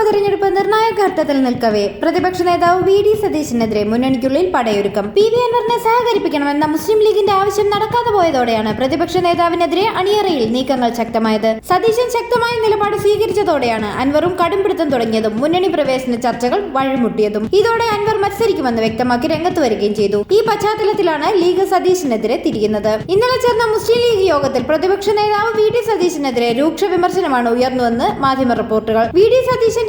ഉപതെരഞ്ഞെടുപ്പ് നിർണായക ഘട്ടത്തിൽ നിൽക്കവേ. പ്രതിപക്ഷ നേതാവ് വി ഡി സതീശിനെതിരെ മുന്നണിക്കുള്ളിൽ പടയൊരുക്കം. പി വി അൻവറിനെ സഹകരിപ്പിക്കണമെന്ന മുസ്ലിം ലീഗിന്റെ ആവശ്യം നടക്കാതെ പോയതോടെയാണ് പ്രതിപക്ഷ നേതാവിനെതിരെ അണിയറയിൽ നീക്കങ്ങൾ ശക്തമായത്. സതീശൻ ശക്തമായ നിലപാട് സ്വീകരിച്ചതോടെയാണ് അൻവറും കടുംപിടുത്തം തുടങ്ങിയതും മുന്നണി പ്രവേശന ചർച്ചകൾ വഴിമുട്ടിയതും. ഇതോടെ അൻവർ മത്സരിക്കുമെന്ന് വ്യക്തമാക്കി രംഗത്ത് വരികയും ചെയ്തു. ഈ പശ്ചാത്തലത്തിലാണ് ലീഗ് സതീശിനെതിരെ തിരിയുന്നത്. ഇന്നലെ ചേർന്ന മുസ്ലിം ലീഗ് യോഗത്തിൽ പ്രതിപക്ഷ നേതാവ് വി ഡി സതീശിനെതിരെ രൂക്ഷ വിമർശനമാണ് ഉയർന്നുവെന്ന് മാധ്യമ റിപ്പോർട്ടുകൾ. വി ഡി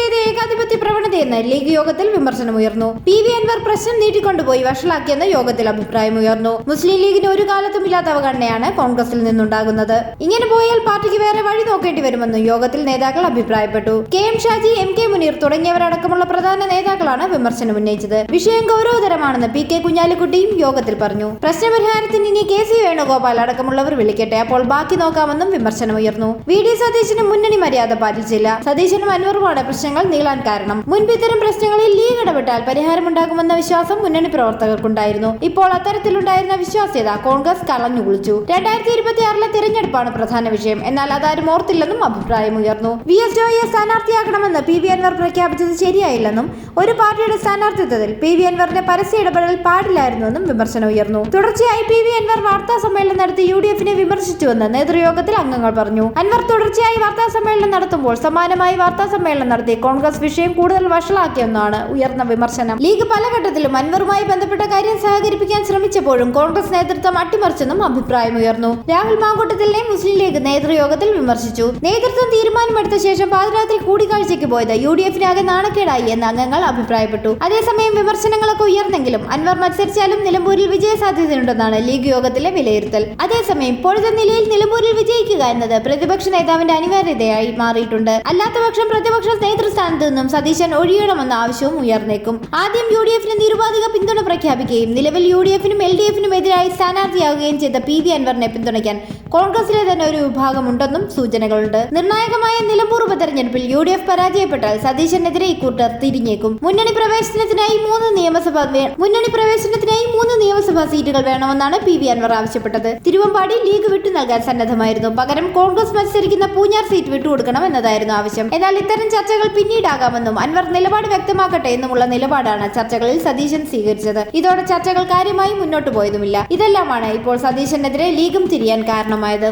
സതീശന്റേത് ഏകാധിപത്യ പ്രവണതയെന്ന് ലീഗ് യോഗത്തിൽ വിമർശനമുയർന്നു പി വി അൻവർ പ്രശ്നം നീട്ടിക്കൊണ്ടുപോയി വഷളാക്കിയെന്ന് യോഗത്തിൽ അഭിപ്രായമുയർന്നു മുസ്ലിം ലീഗിന് ഒരു കാലത്തും ഇല്ലാത്ത അവഗണനയാണ് കോൺഗ്രസിൽ നിന്നുണ്ടാകുന്നത്. ഇങ്ങനെ പോയാൽ പാർട്ടിക്ക് വേറെ വഴി നോക്കേണ്ടി വരുമെന്നും യോഗത്തിൽ നേതാക്കൾ അഭിപ്രായപ്പെട്ടു. K M Shaji M K Muneer തുടങ്ങിയവരടക്കമുള്ള പ്രധാന നേതാക്കളാണ് വിമർശനം ഉന്നയിച്ചത്. വിഷയം ഗൗരവതരമാണെന്ന് പി കെ കുഞ്ഞാലിക്കുട്ടിയും യോഗത്തിൽ പറഞ്ഞു. പ്രശ്നപരിഹാരത്തിന് ഇനി കെ സി വേണുഗോപാൽ അടക്കമുള്ളവർ വിളിക്കട്ടെ അപ്പോൾ ബാക്കി നോക്കാമെന്നും വിമർശനമുയർന്നു വി ഡി സതീശന് മുന്നണി മര്യാദ പാലിച്ചില്ല. സതീശനും അൻവറുമാണ് പ്രശ്നങ്ങൾ നീളാൻ കാരണം. മുൻപ് ഇത്തരം പ്രശ്നങ്ങളിൽ ലീഗ് ഇടപെട്ടാൽ പരിഹാരമുണ്ടാകുമെന്ന വിശ്വാസം മുന്നണി പ്രവർത്തകർക്കുണ്ടായിരുന്നു. ഇപ്പോൾ അത്തരത്തിലുണ്ടായിരുന്ന വിശ്വാസ്യത കോൺഗ്രസ് കളഞ്ഞു കുളിച്ചു രണ്ടായിരത്തി ഇരുപത്തിയാറിലെ തിരഞ്ഞെടുപ്പാണ് പ്രധാന വിഷയം. എന്നാൽ അതാരും ഓർത്തില്ലെന്നും അഭിപ്രായമുയർന്നു. വി എസ് ജോയിയെ സ്ഥാനാർത്ഥിയാക്കണമെന്ന് പി വി അൻവർ പ്രഖ്യാപിച്ചത് ശരിയായില്ലെന്നും ഒരു പാർട്ടിയുടെ സ്ഥാനാർത്ഥിത്വത്തിൽ പി വി അൻവറിന്റെ പരസ്യ ഇടപെടൽ പാടില്ലായിരുന്നുവെന്നും വിമർശനം ഉയർന്നു. തുടർച്ചയായി പി വി അൻവർ വാർത്താ സമ്മേളനം നടത്തി യു ഡി എഫിനെ വിമർശിച്ചുവെന്ന് നേതൃയോഗത്തിൽ അംഗങ്ങൾ പറഞ്ഞു. അൻവർ തുടർച്ചയായി വാർത്താ സമ്മേളനം നടത്തുമ്പോൾ സമാനമായി വാർത്താ സമ്മേളനം നടത്തി കോൺഗ്രസ് വിഷയം കൂടുതൽ വഷളാക്കിയെന്നാണ് ഉയർന്ന വിമർശനം. ലീഗ് പല ഘട്ടത്തിലും അൻവറുമായി ബന്ധപ്പെട്ട കാര്യം സഹകരിപ്പിക്കാൻ ശ്രമിച്ചപ്പോഴും കോൺഗ്രസ് നേതൃത്വം അട്ടിമറിച്ചെന്നും അഭിപ്രായമുയർന്നു. രാഹുൽ മാങ്കൂട്ടത്തിലിനെ മുസ്ലിം ലീഗ് നേതൃയോഗത്തിൽ വിമർശിച്ചു. നേതൃത്വം തീരുമാനമെടുത്ത ശേഷം പാതിരാത്രി കൂടിക്കാഴ്ചയ്ക്ക് പോയത് യു ഡി എഫിനാകെ നാണക്കേടായി എന്ന് അംഗങ്ങൾ അഭിപ്രായപ്പെട്ടു. അതേസമയം വിമർശനങ്ങളൊക്കെ ഉയർന്നെങ്കിലും അൻവർ മത്സരിച്ചാലും നിലമ്പൂരിൽ വിജയ സാധ്യതയുണ്ടെന്നാണ് ലീഗ് യോഗത്തിലെ വിലയിരുത്തൽ. അതേസമയം ഇപ്പോഴത്തെ നിലയിൽ നിലമ്പൂരിൽ വിജയിക്കുക എന്നത് പ്രതിപക്ഷ നേതാവിന്റെ അനിവാര്യതയായി മാറിയിട്ടുണ്ട്. അല്ലാത്തപക്ഷം പ്രതിപക്ഷ നേതൃസ്ഥാനത്ത് നിന്നും സതീശൻ ഒഴിയണമെന്ന ആവശ്യവും ഉയർന്നേക്കും. ആദ്യം യു ഡി എഫിന് നിരുപാധിക പിന്തുണ പ്രഖ്യാപിക്കുകയും നിലവിൽ യു ഡി എഫിനും എൽ ഡി എഫിനും എതിരായി സ്ഥാനാർത്ഥിയാവുകയും ചെയ്ത പി വി അൻവറിനെ പിന്തുണയ്ക്കാൻ കോൺഗ്രസിലെ തന്നെ ഒരു വിഭാഗമുണ്ടെന്നും സൂചനകളുണ്ട്. നിർണായകമായ നിലമ്പൂർ ഉപതെരഞ്ഞെടുപ്പിൽ യു ഡി എഫ് പരാജയപ്പെട്ടാൽ സതീശനെതിരെ ഇക്കൂട്ടർ തിരിഞ്ഞേക്കും. മുന്നണി പ്രവേശനത്തിനായി മൂന്ന് നിയമസഭാ മുന്നണി പ്രവേശനത്തിനായി മൂന്ന് നിയമസഭാ സീറ്റുകൾ വേണമെന്നാണ് പി വി അൻവർ ആവശ്യപ്പെട്ടത്. തിരുവമ്പാടി ലീഗ് വിട്ടു നൽകാൻ സന്നദ്ധമായിരുന്നു. പകരം കോൺഗ്രസ് മത്സരിക്കുന്ന പൂഞ്ഞാർ സീറ്റ് വിട്ടുകൊടുക്കണം എന്നതായിരുന്നു ആവശ്യം. എന്നാൽ ഇത്തരം ചർച്ചകൾ പിന്നീടാകാമെന്നും അൻവർ നിലപാട് വ്യക്തമാക്കട്ടെ എന്നുമുള്ള നിലപാടാണ് ചർച്ചകളിൽ സതീശൻ സ്വീകരിച്ചത്. ഇതോടെ ചർച്ചകൾ കാര്യമായി മുന്നോട്ട് പോയതുമില്ല. ഇതെല്ലാമാണ് ഇപ്പോൾ സതീശനെതിരെ ലീഗും തിരിയാൻ കാരണമായത്.